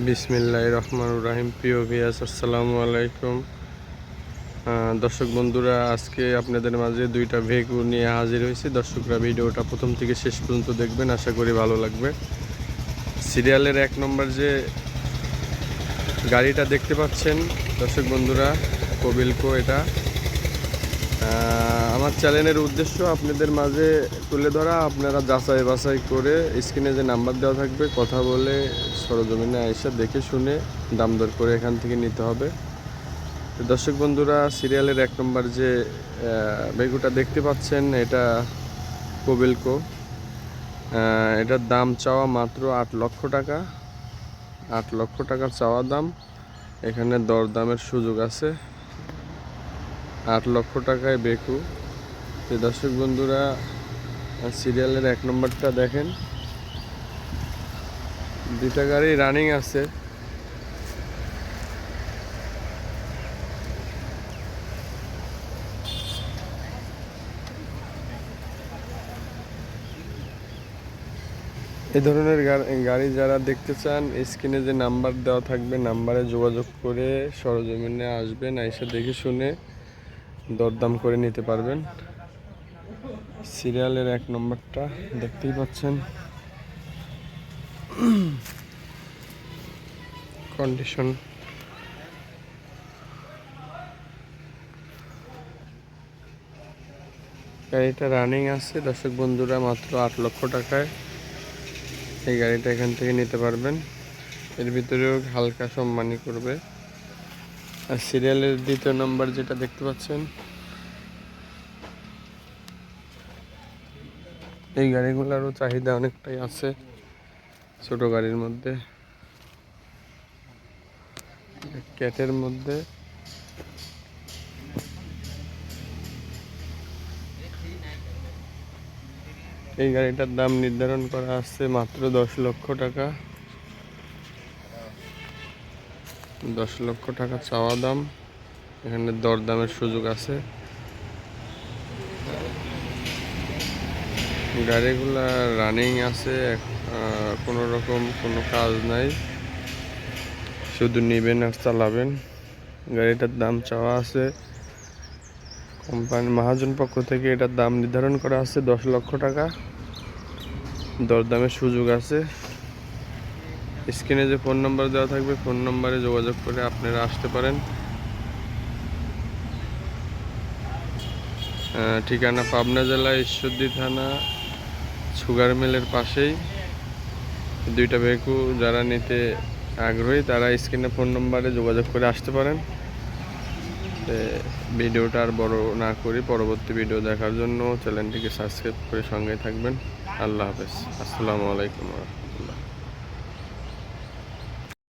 বিসমিল্লাহ রহমান রাহিম। প্রিয় ভিয়াস আসসালামু আলাইকুম। দর্শক বন্ধুরা, আজকে আপনাদের মাঝে দুইটা ভেহিকুল নিয়ে হাজির হয়েছি। দর্শকরা ভিডিওটা প্রথম থেকে শেষ পর্যন্ত দেখবেন, আশা করি ভালো লাগবে। সিরিয়ালের এক নম্বর যে গাড়িটা দেখতে পাচ্ছেন, দর্শক বন্ধুরা, কবিলকো এটা। আমার চ্যানেলের উদ্দেশ্য আপনাদের মাঝে তুলে ধরা, আপনারা যাচাই বাছাই করে স্ক্রিনে যে নাম্বার দেওয়া থাকবে, কথা বলে সরজমিনে এসে দেখে শুনে দাম দর করে এখান থেকে নিতে হবে। দর্শক বন্ধুরা, সিরিয়ালের এক নম্বর যে বেগুটা দেখতে পাচ্ছেন, এটা কবিলকো। এটার দাম চাওয়া মাত্র আট লক্ষ টাকা। আট লক্ষ টাকা চাওয়া দাম। এখানে দরদামের সুযোগ আছে। আট লক্ষ টাকায় বেকু। তো দর্শক বন্ধুরা সিরিয়ালের এক নম্বরটা দেখেন। দুইটা গাড়ি রানিং আছে। এ ধরনের গাড়ি যারা দেখতে চান স্ক্রিনে যে নাম্বার দেওয়া থাকবে নাম্বারে যোগাযোগ করে সরজমিনে আসবেন, এসে দেখে শুনে দরদাম করে নিতে পারবেন। সিরিয়ালের এক নম্বরটা দেখতেই পাচ্ছেন। কন্ডিশন। গাড়িটা রানিং আছে, দর্শক বন্ধুরা, মাত্র আট লক্ষ টাকায় এই গাড়িটা এখান থেকে নিতে পারবেন। এর ভিতরেও হালকা সম্মানী করবে। আর সিরিয়ালের দ্বিতীয় নম্বর যেটা দেখতে পাচ্ছেন। এই গাড়িগুলোরও চাহিদা অনেকটাই আছে ছোট গাড়ির মধ্যে। ক্যাটের মধ্যে। এই গাড়িটার দাম নির্ধারণ করা আছে মাত্র দশ লক্ষ টাকা। দশ লক্ষ টাকা চাওয়া দাম। এখানে দরদামের সুযোগ আছে। গাড়িগুলা রানিং আছে কোনো রকম কোনো কাজ নাই। শুধু নেবেন আর চালাবেন। গাড়িটার দাম চাওয়া আছে। কোম্পানি, মহাজন পক্ষ থেকে এটার দাম নির্ধারণ করা আছে দশ লক্ষ টাকা। দরদামের সুযোগ আছে। স্ক্রিনে যে ফোন নাম্বার দেওয়া থাকবে, ফোন নাম্বারে যোগাযোগ করে আপনারা আসতে পারেন। ঠিকানা পাবনা জেলা, ঈশ্বরদী থানা, সুগার মিলের পাশেই। দুইটা বেকু যারা নিতে আগ্রহী, তারা স্ক্রিনে ফোন নম্বরে যোগাযোগ করে আসতে পারেন। ভিডিওটা আর বড় না করি পরবর্তী ভিডিও দেখার জন্য চ্যানেলটিকে সাবস্ক্রাইব করে সঙ্গে থাকবেন। আল্লাহ হাফেজ। আসসালামু আলাইকুম রহমতুল্লাহ।